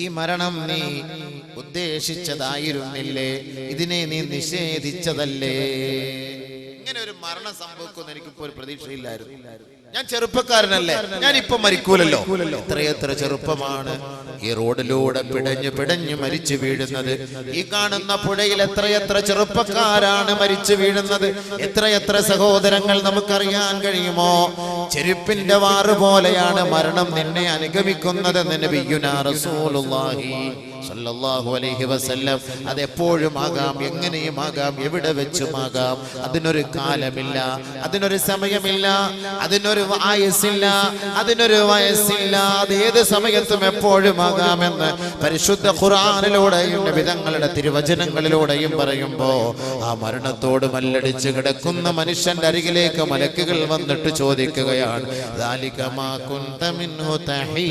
ഈ മരണം നീ ഉദ്ദേശിച്ചതായിരുന്നില്ലേ? ഇതിനെ നീ നിഷേധിച്ചതല്ലേ? ഇങ്ങനെ ഒരു മരണം സംഭവിക്കുമെന്ന് എനിക്കിപ്പോ ഒരു പ്രതീക്ഷയില്ലായിരുന്നു. ഞാൻ ചെറുപ്പക്കാരനല്ലേ? ഞാൻ ഇപ്പൊ മരിക്കൂലല്ലോ. ഇത്രയെത്ര ചെറുപ്പമാണ്? ഈ റോഡിലൂടെ പിടഞ്ഞു പിടഞ്ഞു മരിച്ചു വീഴുന്നത്. ഈ കാണുന്ന പുഴയിൽ എത്രയെത്ര ചെറുപ്പക്കാരാണ് മരിച്ചു വീഴുന്നത്? എത്രയെത്ര സഹോദരങ്ങൾ നമുക്കറിയാൻ കഴിയുമോ? ചെരുപ്പിന്റെ വാറ് പോലെയാണ് മരണം നിന്നെ അനുഗമിക്കുന്നത് നബിയുനാ റസൂലുള്ളാഹി. സല്ലല്ലാഹു അലൈഹി വസല്ലം. അതെപ്പോഴും ആകാം എങ്ങനെയും ആകാം എവിടെ വെച്ചുമാകാം അതിനൊരു കാലമില്ല അതിനൊരു സമയമില്ല അതിനൊരു വായസ്സില്ല അതിനൊരു വയസ്സില്ല. അത് ഏത് സമയത്തും എപ്പോഴും ആകാമെന്ന് പരിശുദ്ധ ഖുർആനിലൂടെയും വിധങ്ങളുടെ തിരുവചനങ്ങളിലൂടെയും പറയുമ്പോൾ ആ മരണത്തോട് മല്ലടിച്ച് കിടക്കുന്ന മനുഷ്യന്റെ അരികിലേക്ക് മലക്കുകൾ വന്നിട്ട് ചോദിക്കുകയാണ് ദാലികമാ കുന്തമിന്നു തഹീ.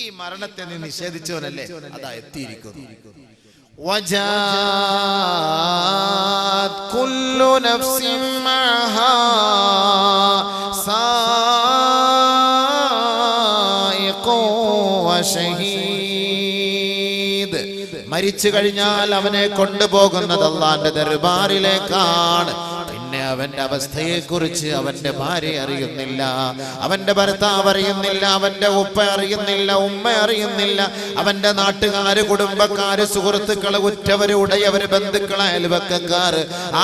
ഈ മരണത്തെ നീ നിഷേധിച്ചവനല്ലേ അതാ എത്തിയിരിക്കുന്നു وجاءت كل نفس معها سائق وشهيد മരിച്ചു കഴിഞ്ഞാൽ അവനെ കൊണ്ടുപോകുന്നത് അള്ളാന്റെ ദർബാറിലേക്കാണ് പിന്നെ അവന്റെ അവസ്ഥയെക്കുറിച്ച് അവന്റെ ഭാര്യ അറിയുന്നില്ല. അവന്റെ ഭർത്താവ് അറിയുന്നില്ല അവന്റെ ഉപ്പ അറിയുന്നില്ല ഉമ്മ അറിയുന്നില്ല. അവന്റെ നാട്ടുകാര് കുടുംബക്കാര് സുഹൃത്തുക്കൾ ഉറ്റവര് ഉടയവര് ബന്ധുക്കൾ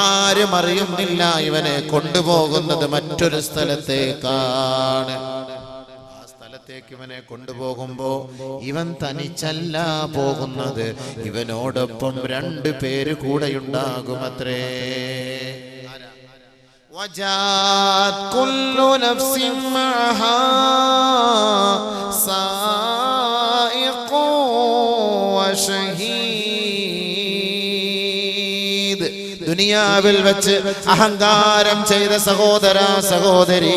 ആരും അറിയുന്നില്ല ഇവനെ കൊണ്ടുപോകുന്നത് മറ്റൊരു സ്ഥലത്തേക്കാണ്. സ്ഥലത്തേക്ക് ഇവനെ കൊണ്ടുപോകുമ്പോ ഇവൻ തനിച്ചല്ല പോകുന്നത്. ഇവനോടൊപ്പം രണ്ടു പേര് കൂടെയുണ്ടാകുമത്രേ. وجاءت كل نفس معها سائق وشهيد ദുനിയാവിൽ വെച്ച് അഹങ്കാരം ചെയ്ത സഹോദര സഹോദരി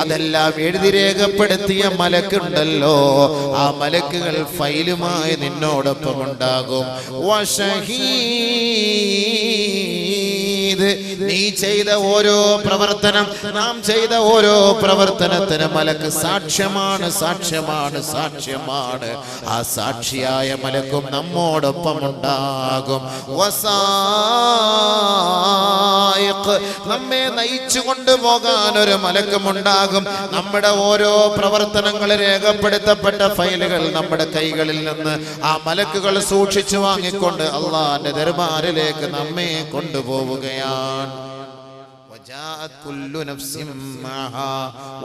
അതെല്ലാം എഴുതി രേഖപ്പെടുത്തിയ മലക്കുണ്ടല്ലോ ആ മലക്കുകൾ ഫൈലുമായി നിന്നോടൊപ്പം ഉണ്ടാകും വശഹീദ് നീ ചെയ്ത ഓരോ പ്രവർത്തനം നാം ചെയ്ത ഓരോ പ്രവർത്തനത്തിന് മലക്ക് സാക്ഷ്യമാണ് സാക്ഷ്യമാണ് സാക്ഷ്യമാണ്. ആ സാക്ഷിയായ മലക്കും നമ്മോടൊപ്പം ഉണ്ടാകും. നമ്മെ നയിച്ചു കൊണ്ടുപോകാൻ ഒരു മലക്കുമുണ്ടാകും നമ്മുടെ ഓരോ പ്രവർത്തനങ്ങൾ രേഖപ്പെടുത്തപ്പെട്ട ഫയലുകൾ നമ്മുടെ കൈകളിൽ നിന്ന് ആ മലക്കുകൾ സൂക്ഷിച്ചു വാങ്ങിക്കൊണ്ട് അള്ളാന്റെ ദർബാറിലേക്ക് നമ്മെ കൊണ്ടുപോവുകയാണ്.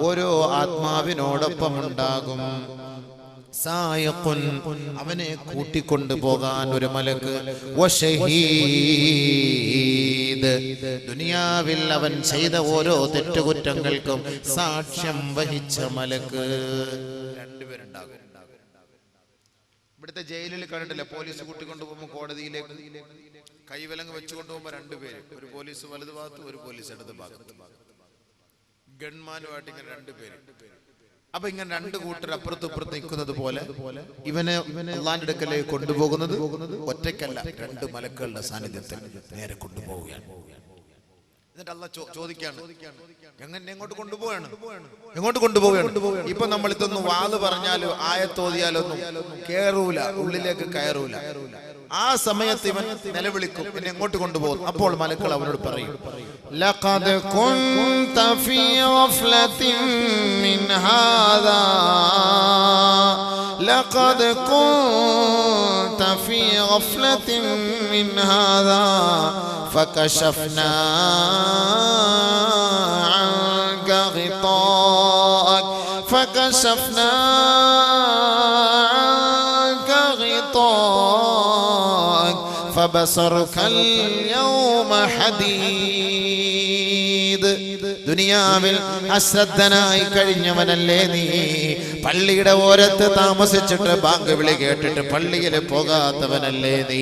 ഓരോ ആത്മാവിനോടൊപ്പം ഉണ്ടാകും. അവനെ കൂട്ടിക്കൊണ്ടു പോകാൻ ഒരു മലക്ക് ദുനിയാവിൽ അവൻ ചെയ്ത ഓരോ തെറ്റുകുറ്റങ്ങൾക്കും സാക്ഷ്യം വഹിച്ച മലക്ക് രണ്ടുപേരുണ്ടാകും. ഇവിടുത്തെ ജയിലിൽ കണ്ടിട്ടില്ല? പോലീസ് കൂട്ടിക്കൊണ്ടു പോകുമ്പോൾ കോടതിയിലേക്ക്. കൈവിലങ്ങ് വെച്ചുകൊണ്ട് പോകുമ്പോൾ രണ്ടുപേര് ഒരു പോലീസ് വലതു ഭാഗത്ത് ഒരു പോലീസ് ഇടത് ഭാഗത്ത്. ഗൺമാനുമായിട്ട് ഇങ്ങനെ രണ്ടുപേര് അപ്പൊ ഇങ്ങനെ രണ്ട് കൂട്ടർ അപ്പുറത്ത് ഇപ്പുറത്ത് നിൽക്കുന്നത് പോലെ ഇവനെ അള്ളാന്റെ അടുക്കലേക്ക് കൊണ്ടുപോകുന്നത് ഒറ്റയ്ക്കല്ല രണ്ട് മലക്കുകളുടെ സാന്നിധ്യത്തിൽ നേരെ കൊണ്ടുപോവുകയാണ്. എന്നിട്ട് അല്ല ചോദിക്കാണ് എങ്ങനെ എങ്ങോട്ട് കൊണ്ടുപോവാണ് എങ്ങോട്ട് കൊണ്ടുപോവുകയാണ് ഇപ്പൊ നമ്മൾ ഇതൊന്നും വാത് പറഞ്ഞാലോ ആയത്തോതിയാലൊന്നും കേറൂല ഉള്ളിലേക്ക് കയറൂല ആ സമയത്ത് ഇവൻ നിലവിളിക്കും എന്നെ എങ്ങോട്ട് കൊണ്ടുപോകും അപ്പോൾ മലക്കൾ അവനോട് പറയും لقد كنت في غفلة من هذا لقد كنت في غفلة من هذا فكشفنا عنك غطاءك فكشفنا عنك غطاءك فبصرك اليوم حديد ദുനിയാവിൽ അശ്രദ്ധനായി കഴിഞ്ഞവനല്ലേ നീ പള്ളിയുടെ ഓരത്ത് താമസിച്ചിട്ട് ബാങ്ക് വിളി കേട്ടിട്ട് പള്ളിയിൽ പോകാത്തവനല്ലേ നീ?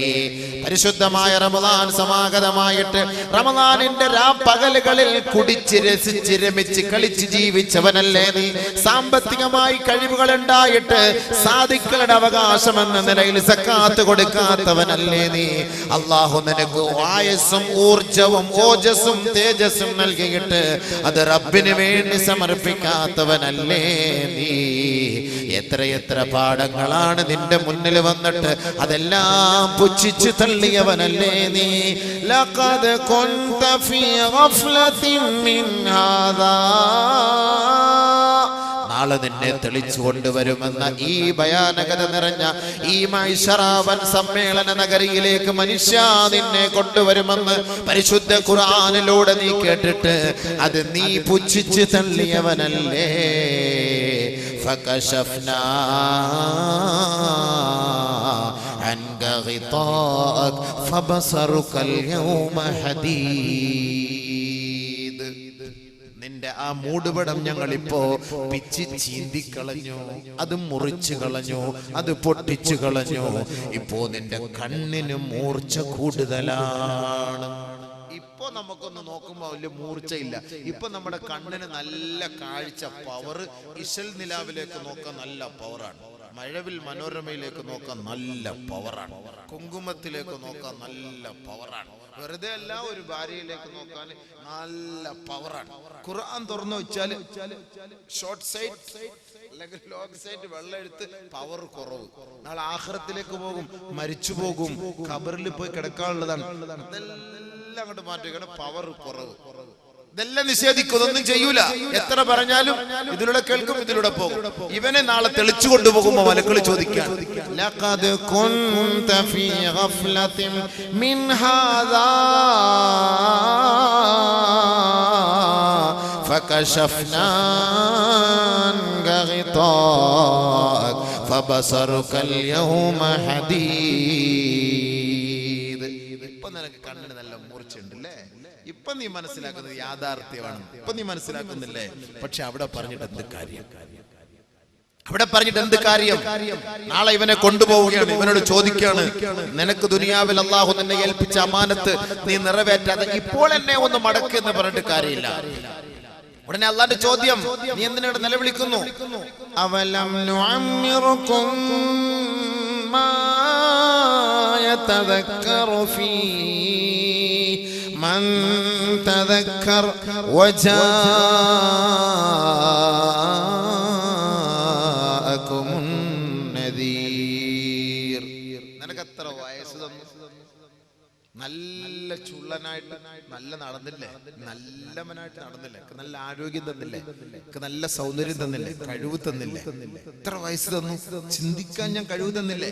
പരിശുദ്ധമായ റമദാൻ സമാഗതമായിട്ട് റമദാനിന്റെ രാപ്പകലുകളിൽ കുടിച്ച് രസിച്ച് രമിച്ച് കളിച്ച് ജീവിച്ചവനല്ലേ നീ? സാമ്പത്തികമായി കഴിവുകൾ ഉണ്ടായിട്ട് സാധിക്കളുടെ അവകാശം എന്ന നിലയിൽ സക്കാത്ത് കൊടുക്കാത്തവനല്ലേ നീ? അള്ളാഹു നിനക്ക് ആയസും ഊർജവും ഓജസ്സും തേജസ്സും നൽകിയിട്ട് അത് റബ്ബിന് വേണ്ടി സമർപ്പിക്കാത്തവനല്ലേ നീ? എത്രയെത്ര പാഠങ്ങളാണ് നിന്റെ മുന്നിൽ വന്നിട്ട് അതെല്ലാം പുച്ഛിച്ചു തള്ളിയവനല്ലേ നീ? ലഖദ് കുന്ത ഫീ ഗഫ്ലത്തിൻ മിൻ ഹാദാ. നാളെ നിന്നെ തെളിച്ചു കൊണ്ടുവരുമെന്ന ഈ ഭയാനകത നിറഞ്ഞ ഈ മൈഷറാവൻ സമ്മേളന നഗരിയിലേക്ക് മനുഷ്യ നിന്നെ കൊണ്ടുവരുമെന്ന് പരിശുദ്ധ ഖുർആനിലൂടെ നീ കേട്ടിട്ട് അത് നീ പുച്ഛിച്ച് തള്ളിയവനല്ലേ? فكشفنا عنك غطاءك فبصرك اليوم حديد നിന്റെ ആ മൂടുപടം ഞങ്ങൾ ഇപ്പോ പിച്ച് ചീന്തി കളഞ്ഞു അത് മുറിച്ചു കളഞ്ഞു അത് പൊട്ടിച്ചു കളഞ്ഞു ഇപ്പോ നിന്റെ കണ്ണിന് മൂർച്ച കൂടുതലാണ് ഇപ്പൊ നമുക്കൊന്ന് നോക്കുമ്പോ വലിയ മൂർച്ചയില്ല. ഇപ്പൊ നമ്മുടെ കണ്ണിന് നല്ല കാഴ്ച പവർ ഇശൽ നിലാവിലേക്ക് നോക്കാൻ നല്ല പവറാണ് മഴവിൽ മനോരമയിലേക്ക് നോക്കാൻ നല്ല പവറാണ് കുങ്കുമത്തിലേക്ക് നോക്കാൻ നല്ല പവറാണ് വെറുതെ അല്ല ഒരു ഭാര്യയിലേക്ക് നോക്കാൻ നല്ല പവറാണ് ഖുർആൻ തുറന്നു വെച്ചാൽ ഷോർട്ട് സൈറ്റ് അല്ലെങ്കിൽ ലോങ് സൈറ്റ് വെള്ളം എടുത്ത് പവർ കുറവ്. നാളെ ആഹ്റത്തിലേക്ക് പോകും മരിച്ചു പോകും ഖബറിൽ പോയി കിടക്കാനുള്ളതാണ്. ഇതെല്ലാം അങ്ങോട്ട് മാറ്റുകയാണ് പവർ കുറവ് ഇതെല്ലാം നിഷേധിക്കും ഒന്നും ചെയ്യൂല എത്ര പറഞ്ഞാലും ഇതിലൂടെ കേൾക്കും ഇതിലൂടെ പോകും ഇവനെ നാളെ തെളിച്ചു കൊണ്ടുപോകുമ്പോ മലക്കൾ ചോദിക്കാൻ ലഖദ് കുന്ത ഫീ ഗഫ്ലത്തിൻ മിൻ ഹാദാ فكشفنا عنك غطاءك فبصرك اليوم حديد ഇപ്പൊ നിനക്ക് കണ്ണിന് നല്ല മൂർച്ചയുണ്ടല്ലേ? ഇപ്പൊ നീ മനസ്സിലാക്കുന്നത് യാഥാർത്ഥ്യമാണ്. ഇപ്പൊ നീ മനസ്സിലാക്കുന്നില്ലേ? പക്ഷെ അവിടെ പറഞ്ഞിട്ട് എന്ത് കാര്യം? അവിടെ പറഞ്ഞിട്ട് എന്ത് കാര്യം? നാളെ ഇവനെ കൊണ്ടുപോവുകയാണ് ഇവനോട് ചോദിക്കുകയാണ്. നിനക്ക് ദുനിയാവിൽ അള്ളാഹു നിന്നെ ഏൽപ്പിച്ച അമാനത്ത് നീ നിറവേറ്റാതെ ഇപ്പോൾ എന്നെ ഒന്ന് മടക്ക് എന്ന് പറഞ്ഞിട്ട് കാര്യമില്ല. ഉടനെ അള്ളാന്റെ ചോദ്യം നീ എന്തിനാണ് നിലവിളിക്കുന്നു? അവലം يتذكر فيه من تذكر وجاءكم നല്ല നടന്നില്ലേ? നല്ലവനായിട്ട് നടന്നില്ലേ? നല്ല ആരോഗ്യം തന്നില്ലേ? നല്ല സൗന്ദര്യം തന്നില്ലേ? കഴിവ് തന്നില്ലേ? എത്ര വയസ്സ് തന്നു? ചിന്തിക്കാൻ ഞാൻ കഴിവ് തന്നില്ലേ?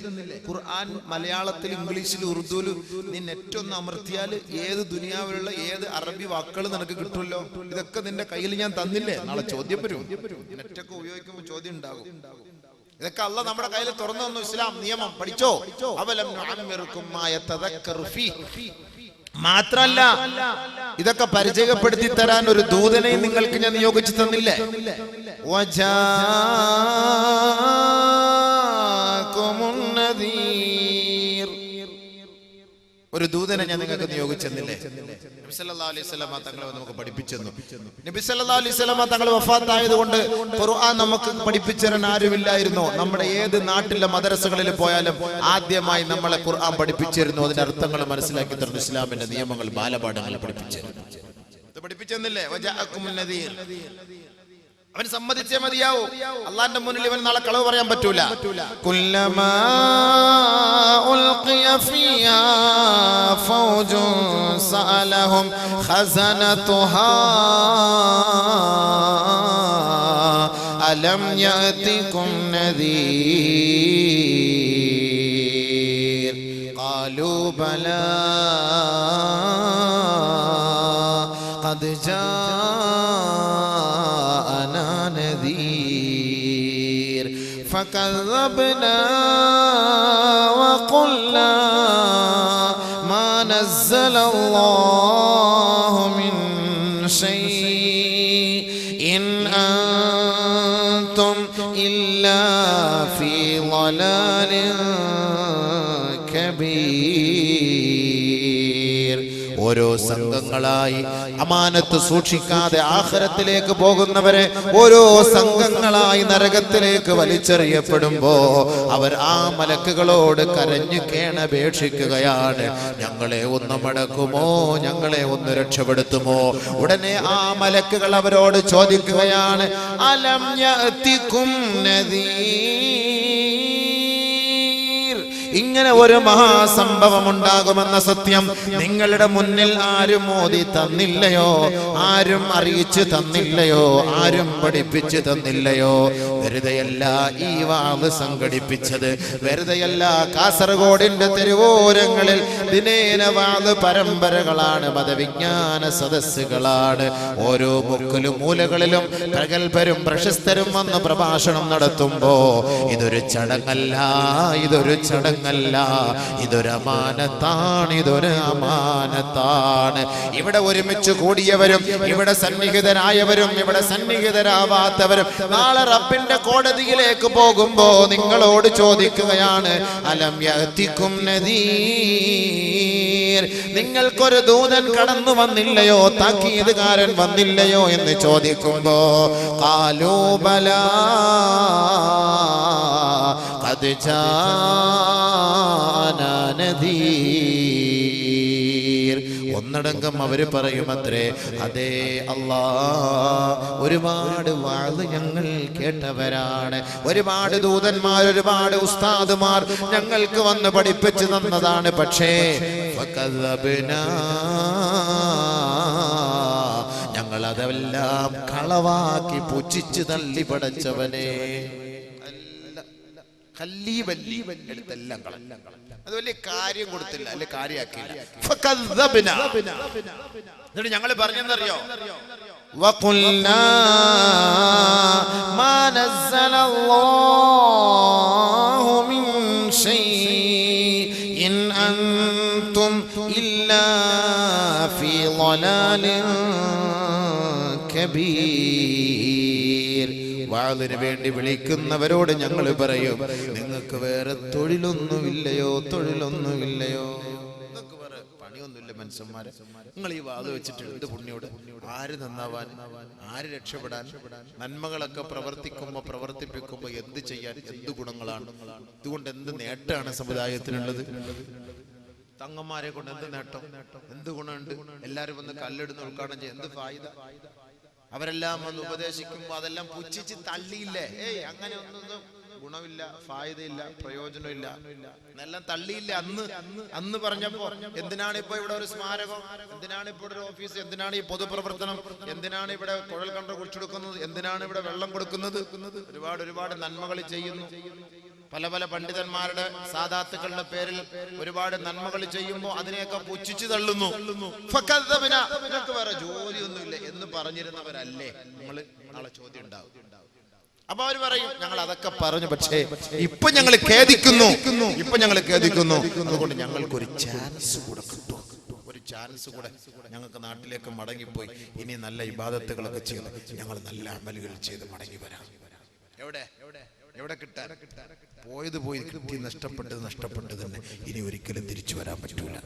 ഖുർആൻ മലയാളത്തിൽ ഇംഗ്ലീഷിൽ ഉറുദുവിൽ നീ നെറ്റ് ഒന്ന് അമർത്തിയാൽ ഏത് ദുനിയാവിലുള്ള ഏത് അറബി വാക്കുകൾ നിനക്ക് കിട്ടുമല്ലോ? ഇതൊക്കെ നിന്റെ കയ്യിൽ ഞാൻ തന്നില്ലേ? നാളെ ചോദ്യം വരും. നെറ്റൊക്കെ ഉപയോഗിക്കുമ്പോൾ ചോദ്യം ഉണ്ടാകും. ഇതൊക്കെ അല്ല നമ്മുടെ കയ്യിൽ തുറന്നു തന്നു ഇസ്ലാം നിയമം. പഠിച്ചോ? അവലം മാത്രല്ല ഇതൊക്കെ പരിചയപ്പെടുത്തി തരാൻ ഒരു ദൂതനെ നിങ്ങൾക്ക് ഞാൻ നിയോഗിച്ചു തന്നില്ലേ? ഒരു ദൂതനെ ഞാൻ നിങ്ങൾക്ക് നിയോഗിച്ചെന്നില്ലേ? നബി സല്ലല്ലാഹു അലൈഹി വസല്ലമ തങ്ങളെ നമുക്ക് പഠിപ്പിച്ചെന്നു. നബി സല്ലല്ലാഹു അലൈഹി വസല്ലമ തങ്ങൾ വഫാത്തായതുകൊണ്ട് ഖുർആൻ നമുക്ക് പഠിപ്പിച്ചു ആരുമില്ലായിരുന്നു. നമ്മുടെ ഏത് നാട്ടിലെ മദ്രസകളിൽ പോയാലും ആദ്യമായി നമ്മളെ ഖുർആൻ പഠിപ്പിച്ചിരുന്നു. അതിന്റെ അർത്ഥങ്ങൾ മനസ്സിലാക്കി തരുന്നു ഇസ്ലാമിന്റെ നിയമങ്ങൾ ബാലപാഠങ്ങൾ പഠിപ്പിച്ചിരുന്നു പഠിപ്പിച്ചെന്നില്ലേ? അവൻ സമ്മതിച്ചേ മതിയാവൂ. അള്ളാന്റെ മുന്നിൽ ഇവൻ നാളെ കളവ് പറയാൻ പറ്റൂല. സഅലഹും ഖസനതുഹാ അലം യഅതികും നദീർ. ഖാലൂ ഖദ് ജാ فكذبنا وقلنا ما نزل الله من شيء إن أنتم إلا في ضلال كبير ഓരോ സംഘങ്ങളായി അമാനത്ത് സൂക്ഷിക്കാതെ ആഹരത്തിലേക്ക് പോകുന്നവരെ ഓരോ സംഘങ്ങളായി നരകത്തിലേക്ക് വലിച്ചെറിയപ്പെടുമ്പോ അവർ ആ മലക്കുകളോട് കരഞ്ഞു കേണപേക്ഷിക്കുകയാണ്. ഞങ്ങളെ ഒന്ന് മടക്കുമോ? ഞങ്ങളെ ഒന്ന് രക്ഷപ്പെടുത്തുമോ? ഉടനെ ആ മലക്കുകൾ അവരോട് ചോദിക്കുകയാണ് അലം നദീർ ഇങ്ങനെ ഒരു മഹാസംഭവം ഉണ്ടാകുമെന്ന സത്യം നിങ്ങളുടെ മുന്നിൽ ആരും മോദി തന്നില്ലയോ? ആരും അറിയിച്ചു തന്നില്ലയോ? ആരും പഠിപ്പിച്ചു തന്നില്ലയോ? വെറുതെയല്ല ഈ വാവ് സംഘടിപ്പിച്ചത്. വെറുതെയല്ല കാസർഗോഡിന്റെ തെരുവോരങ്ങളിൽ ദിനേന വാവ് പരമ്പരകളാണ് മതവിജ്ഞാന സദസ്സുകളാണ്. ഓരോ മുക്കിലും മൂലകളിലും പ്രഗത്ഭരും പ്രശസ്തരും വന്ന് പ്രഭാഷണം നടത്തുമ്പോ ഇതൊരു ചടങ്ങല്ല ഇതൊരു ചടങ്ങല്ല. ഇതൊരു അമാനത്താണ് ഇതൊരു അമാനത്താണ്. ഇവിടെ ഒരുമിച്ച് കൂടിയവരും ഇവിടെ സന്നിഹിതരായവരും ഇവിടെ സന്നിഹിതരാവാത്തവരും നാളെ റബ്ബിന്റെ കോടതിയിലേക്ക് പോകുമ്പോ നിങ്ങളോട് ചോദിക്കുകയാണ് അലം യഅതികും നദീർ? നിങ്ങൾക്കൊരു ദൂതൻ കടന്നു വന്നില്ലയോ? താക്കീതുകാരൻ വന്നില്ലയോ എന്ന് ചോദിക്കുമ്പോ കാലോബല അത് നദീർ. ഒന്നടങ്കം അവർ പറയുമത്രേ അതേ അല്ലാ ഒരുപാട് വാഴ് ഞങ്ങൾ കേട്ടവരാണ് ഒരുപാട് ദൂതന്മാർ ഒരുപാട് ഉസ്താദുമാർ ഞങ്ങൾക്ക് വന്ന് പഠിപ്പിച്ചു തന്നതാണ് പക്ഷേ. ഞങ്ങൾ അതെല്ലാം കളവാക്കി പുച്ഛിച്ചു തള്ളി പടച്ചവനെ കല്ലി വല്ലി എടുത്തെല്ലാം കളഞ്ഞു അത് വലിയ കാര്യം കൊടുത്തില്ല അല്ലെ കാര്യാക്കിയില്ല ഫകദ്ദബ്ന. എന്നിട്ട് ഞങ്ങൾ പറഞ്ഞെന്നറിയോ وقلنا ما نزل الله من شيء إن أنتم إلا في ضلال كبير വാതിന് വേണ്ടി വിളിക്കുന്നവരോട് ഞങ്ങൾ പറയും നിങ്ങൾക്ക് വേറെ തൊഴിലൊന്നുമില്ലയോ തൊഴിലൊന്നുമില്ലയോ? പണിയൊന്നുമില്ല മനുഷ്യന്മാരെ. നിങ്ങൾ ഈ വാത് വെച്ചിട്ട് എന്ത് പുണ്യോട്? ആര് നന്നാവാൻ? ആര് രക്ഷപ്പെടാൻ? നന്മകളൊക്കെ പ്രവർത്തിക്കുമ്പോ പ്രവർത്തിപ്പിക്കുമ്പോ എന്ത് ചെയ്യാൻ? എന്ത് ഗുണങ്ങളാണ്? ഇതുകൊണ്ട് എന്ത് നേട്ടമാണ് സമുദായത്തിനുള്ളത്? തങ്ങന്മാരെ കൊണ്ട് എന്ത് നേട്ടം? എന്ത് ഗുണമുണ്ട്? എല്ലാരും വന്ന് കല്ലെടുന്ന് ഉദ്ഘാടനം ചെയ്യും എന്ത് ഫായിദ? അവരെല്ലാം വന്ന് ഉപദേശിക്കുമ്പോ അതെല്ലാം പുച്ഛിച്ച് തള്ളിയില്ലേ? ഏയ് അങ്ങനെ ഒന്നും ഗുണമില്ല ഫായതയില്ല പ്രയോജനമില്ല. എന്നെല്ലാം തള്ളിയില്ല അന്ന്? അന്ന് പറഞ്ഞപ്പോ എന്തിനാണ് ഇപ്പൊ ഇവിടെ ഒരു സ്മാരകം? എന്തിനാണ് ഇപ്പോൾ ഒരു ഓഫീസ്? എന്തിനാണ് ഈ പൊതുപ്രവർത്തനം? എന്തിനാണ് ഇവിടെ കുഴൽ കണ്ട കുടിച്ചെടുക്കുന്നത് എന്തിനാണ് ഇവിടെ വെള്ളം കൊടുക്കുന്നത്? ഒരുപാട് ഒരുപാട് നന്മകൾ ചെയ്യുന്നു. പല പല പണ്ഡിതന്മാരുടെ സാധാത്തുക്കളുടെ പേരിൽ ഒരുപാട് നന്മകൾ ചെയ്യുമ്പോൾ അതിനെയൊക്കെ പുച്ഛിച്ചു തള്ളുന്നു. നിനക്ക് വേറെ ജോലിയൊന്നുമില്ല എന്ന് പറഞ്ഞിരുന്നവരല്ലേ? നമ്മൾ നാളെ ചോദ്യം ഉണ്ടാവും. അപ്പൊ അവർ പറയും ഞങ്ങൾ അതൊക്കെ പറഞ്ഞു പക്ഷേ ഇപ്പൊ ഞങ്ങൾ ഖേദിക്കുന്നു. ഇപ്പൊ ഞങ്ങൾ ഖേദിക്കുന്നു. അതുകൊണ്ട് ഞങ്ങൾക്ക് ഒരു ചാൻസ് കൂടെ കിട്ടും. ഒരു ചാൻസ് കൂടെ ഞങ്ങൾക്ക് നാട്ടിലേക്ക് മടങ്ങിപ്പോയി. ഇനി നല്ല ഇബാദത്തുകളൊക്കെ ചെയ്ത് ഞങ്ങൾ നല്ല അമലുകൾ ചെയ്ത് മടങ്ങി വരാം. എവിടെ എവിടെ? കിട്ടാൻ? പോയത് പോയി കിട്ടി നഷ്ടപ്പെട്ടത് നഷ്ടപ്പെട്ടത് തന്നെ. ഇനി ഒരിക്കലും തിരിച്ചു വരാൻ പറ്റൂല.